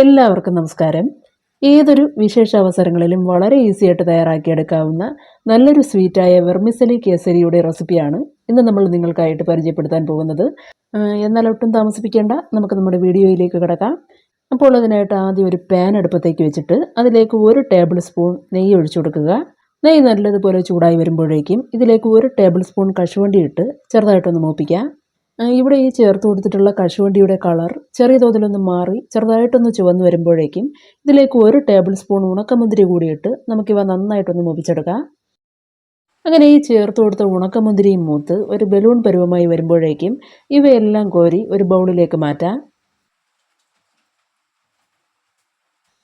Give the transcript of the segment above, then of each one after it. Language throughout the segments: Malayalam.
എല്ലാവർക്കും നമസ്കാരം. ഏതൊരു വിശേഷ അവസരങ്ങളിലും വളരെ ഈസി ആയിട്ട് തയ്യാറാക്കിയെടുക്കാവുന്ന നല്ലൊരു സ്വീറ്റായ വെർമിസലി കേസരിയുടെ റെസിപ്പിയാണ് ഇന്ന് നമ്മൾ നിങ്ങൾക്കായിട്ട് പരിചയപ്പെടുത്താൻ പോകുന്നത്. എന്നാൽ ഒട്ടും താമസിപ്പിക്കേണ്ട നമുക്ക് നമ്മുടെ വീഡിയോയിലേക്ക് കിടക്കാം. അപ്പോൾ അതിനായിട്ട് ആദ്യം ഒരു പാൻ അടുപ്പത്തേക്ക് വെച്ചിട്ട് അതിലേക്ക് ഒരു ടേബിൾ സ്പൂൺ നെയ്യ് ഒഴിച്ചു കൊടുക്കുക. നെയ്യ് നല്ലതുപോലെ ചൂടായി വരുമ്പോഴേക്കും ഇതിലേക്ക് ഒരു ടേബിൾ സ്പൂൺ കശുവണ്ടി ഇട്ട് ചെറുതായിട്ടൊന്ന് മൂപ്പിക്കാം. ഇവിടെ ഈ ചേർത്ത് കൊടുത്തിട്ടുള്ള കശുവണ്ടിയുടെ കളർ ചെറിയ തോതിലൊന്ന് മാറി ചെറുതായിട്ടൊന്ന് ചുവന്ന് വരുമ്പോഴേക്കും ഇതിലേക്ക് ഒരു ടേബിൾ സ്പൂൺ ഉണക്കമുന്തിരി കൂടിയിട്ട് നമുക്കിവ നന്നായിട്ടൊന്ന് മുപ്പിച്ചെടുക്കാം. അങ്ങനെ ഈ ചേർത്ത് കൊടുത്ത ഉണക്കമുന്തിരിയും മൂത്ത് ഒരു ബലൂൺ പരുവമായി വരുമ്പോഴേക്കും ഇവയെല്ലാം കോരി ഒരു ബൗളിലേക്ക് മാറ്റാം.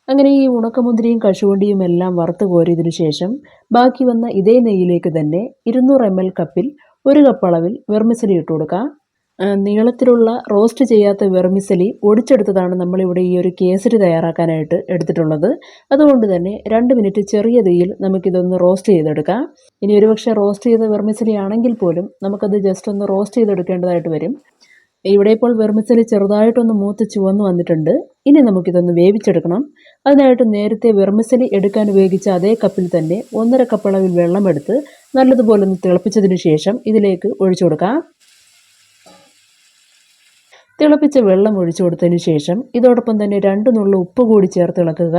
അങ്ങനെ ഈ ഉണക്കമുന്തിരിയും കശുവണ്ടിയും എല്ലാം വറുത്ത് കോരിയതിനു ശേഷം ബാക്കി വന്ന ഇതേ നെയ്യിലേക്ക് തന്നെ ഇരുന്നൂറ് എം എൽ കപ്പിൽ ഒരു കപ്പ് അളവിൽ വെർമിസലി ഇട്ട് കൊടുക്കാം. നീളത്തിലുള്ള റോസ്റ്റ് ചെയ്യാത്ത വെർമിസലി ഒടിച്ചെടുത്തതാണ് നമ്മളിവിടെ ഈ ഒരു കേസരി തയ്യാറാക്കാനായിട്ട് എടുത്തിട്ടുള്ളത്. അതുകൊണ്ട് തന്നെ രണ്ട് മിനിറ്റ് ചെറിയ തീയിൽ നമുക്കിതൊന്ന് റോസ്റ്റ് ചെയ്തെടുക്കാം. ഇനി ഒരുപക്ഷെ റോസ്റ്റ് ചെയ്ത വെർമിസലി ആണെങ്കിൽ പോലും നമുക്കത് ജസ്റ്റ് ഒന്ന് റോസ്റ്റ് ചെയ്തെടുക്കേണ്ടതായിട്ട് വരും. ഇവിടെ ഇപ്പോൾ വെർമിസലി ചെറുതായിട്ടൊന്ന് മൂത്ത് ചുവന്ന് വന്നിട്ടുണ്ട്. ഇനി നമുക്കിതൊന്ന് വേവിച്ചെടുക്കണം. അതിനായിട്ട് നേരത്തെ വെർമിസലി എടുക്കാൻ ഉപയോഗിച്ച അതേ കപ്പിൽ തന്നെ ഒന്നര കപ്പ് അളവിൽ വെള്ളമെടുത്ത് നല്ലതുപോലെ ഒന്ന് തിളപ്പിച്ചതിന് ശേഷം ഇതിലേക്ക് ഒഴിച്ചു കൊടുക്കാം. തിളപ്പിച്ച വെള്ളം ഒഴിച്ചു കൊടുത്തതിന് ശേഷം ഇതോടൊപ്പം തന്നെ രണ്ട് നുള്ള ഉപ്പ് കൂടി ചേർത്ത് ഇളക്കുക.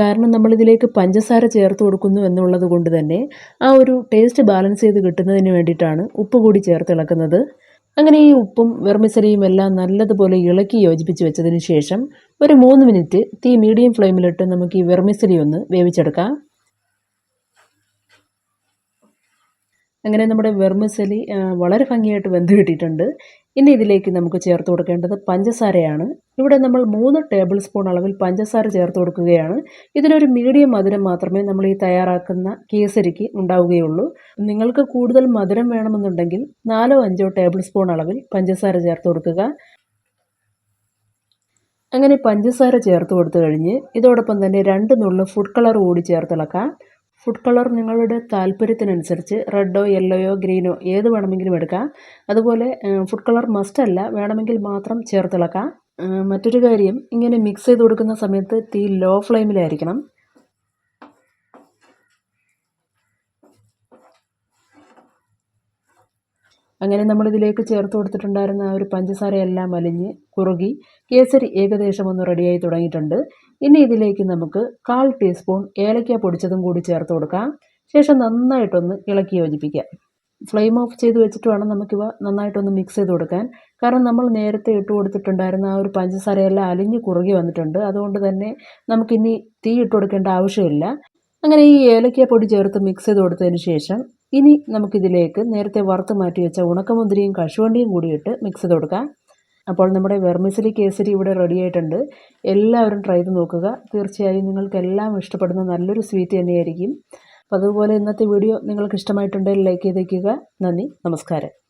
കാരണം നമ്മളിതിലേക്ക് പഞ്ചസാര ചേർത്ത് കൊടുക്കുന്നു എന്നുള്ളത് കൊണ്ട് തന്നെ ആ ഒരു ടേസ്റ്റ് ബാലൻസ് ചെയ്ത് കിട്ടുന്നതിന് വേണ്ടിയിട്ടാണ് ഉപ്പ് കൂടി ചേർത്ത് ഇളക്കുന്നത്. അങ്ങനെ ഈ ഉപ്പും വെർമിസലിയും എല്ലാം നല്ലതുപോലെ ഇളക്കി യോജിപ്പിച്ച് വെച്ചതിന് ശേഷം ഒരു മൂന്ന് മിനിറ്റ് തീ മീഡിയം ഫ്ലെയിമിലിട്ട് നമുക്ക് ഈ വെർമിസലി ഒന്ന് വേവിച്ചെടുക്കാം. അങ്ങനെ നമ്മുടെ വെർമിസലി വളരെ ഭംഗിയായിട്ട് വെന്ത് കിട്ടിയിട്ടുണ്ട്. ഇനി ഇതിലേക്ക് നമുക്ക് ചേർത്ത് കൊടുക്കേണ്ടത് പഞ്ചസാരയാണ്. ഇവിടെ നമ്മൾ മൂന്ന് ടേബിൾ സ്പൂൺ അളവിൽ പഞ്ചസാര ചേർത്ത് കൊടുക്കുകയാണ്. ഇതിനൊരു മീഡിയം മധുരം മാത്രമേ നമ്മൾ ഈ തയ്യാറാക്കുന്ന കേസരിക്ക് ഉണ്ടാവുകയുള്ളൂ. നിങ്ങൾക്ക് കൂടുതൽ മധുരം വേണമെന്നുണ്ടെങ്കിൽ നാലോ അഞ്ചോ ടേബിൾ സ്പൂൺ അളവിൽ പഞ്ചസാര ചേർത്ത് കൊടുക്കുക. അങ്ങനെ പഞ്ചസാര ചേർത്ത് കൊടുത്തു കഴിഞ്ഞ് ഇതോടൊപ്പം തന്നെ രണ്ട് നുള്ളു ഫുഡ് കളർ കൂടി ചേർത്തിളക്കാം. ഫുഡ് കളർ നിങ്ങളുടെ താല്പര്യത്തിനനുസരിച്ച് റെഡോ യെല്ലോയോ ഗ്രീനോ ഏത് വേണമെങ്കിലും എടുക്കാം. അതുപോലെ ഫുഡ് കളർ മസ്റ്റ് അല്ല വേണമെങ്കിൽ മാത്രം ചേർത്തിളക്കാം. മറ്റൊരു കാര്യം ഇങ്ങനെ മിക്സ് ചെയ്ത് കൊടുക്കുന്ന സമയത്ത് തീ ലോ ഫ്ലെയിമിലായിരിക്കണം അങ്ങനെ നമ്മളിതിലേക്ക് ചേർത്ത് കൊടുത്തിട്ടുണ്ടായിരുന്ന ആ ഒരു പഞ്ചസാരയെല്ലാം അലിഞ്ഞ് കുറുകി കേസരി ഏകദേശം ഒന്ന് റെഡിയായി തുടങ്ങിയിട്ടുണ്ട്. ഇനി ഇതിലേക്ക് നമുക്ക് കാൽ ടീസ്പൂൺ ഏലക്ക പൊടിച്ചതും കൂടി ചേർത്ത് കൊടുക്കാം. ശേഷം നന്നായിട്ടൊന്ന് ഇളക്കി യോജിപ്പിക്കാം ഫ്ലെയിം ഓഫ് ചെയ്ത് വെച്ചിട്ട് വേണം നമുക്കിവ നന്നായിട്ടൊന്ന് മിക്സ് ചെയ്ത് കൊടുക്കാൻ. കാരണം നമ്മൾ നേരത്തെ ഇട്ട് കൊടുത്തിട്ടുണ്ടായിരുന്ന ആ ഒരു പഞ്ചസാരയെല്ലാം അലിഞ്ഞ് കുറുകി വന്നിട്ടുണ്ട്. അതുകൊണ്ട് തന്നെ നമുക്കിനി തീ ഇട്ട് കൊടുക്കേണ്ട ആവശ്യമില്ല. അങ്ങനെ ഈ ഏലക്ക പൊടി ചേർത്ത് മിക്സ് ചെയ്ത് കൊടുത്തതിന് ശേഷം ഇനി നമുക്കിതിലേക്ക് നേരത്തെ വറുത്ത് മാറ്റി വെച്ച ഉണക്കമുന്തിരിയും കശുവണ്ടിയും കൂടിയിട്ട് മിക്സ് കൊടുക്കാം. അപ്പോൾ നമ്മുടെ വെർമിസലി കേസരി ഇവിടെ റെഡി ആയിട്ടുണ്ട്. എല്ലാവരും ട്രൈ ചെയ്ത് നോക്കുക. തീർച്ചയായും നിങ്ങൾക്കെല്ലാം ഇഷ്ടപ്പെടുന്ന നല്ലൊരു സ്വീറ്റ് തന്നെയായിരിക്കും. അപ്പോൾ അതുപോലെ ഇന്നത്തെ വീഡിയോ നിങ്ങൾക്ക് ഇഷ്ടമായിട്ടുണ്ടെങ്കിൽ ലൈക്ക് ചെയ്തേക്കുക. നന്ദി. നമസ്കാരം.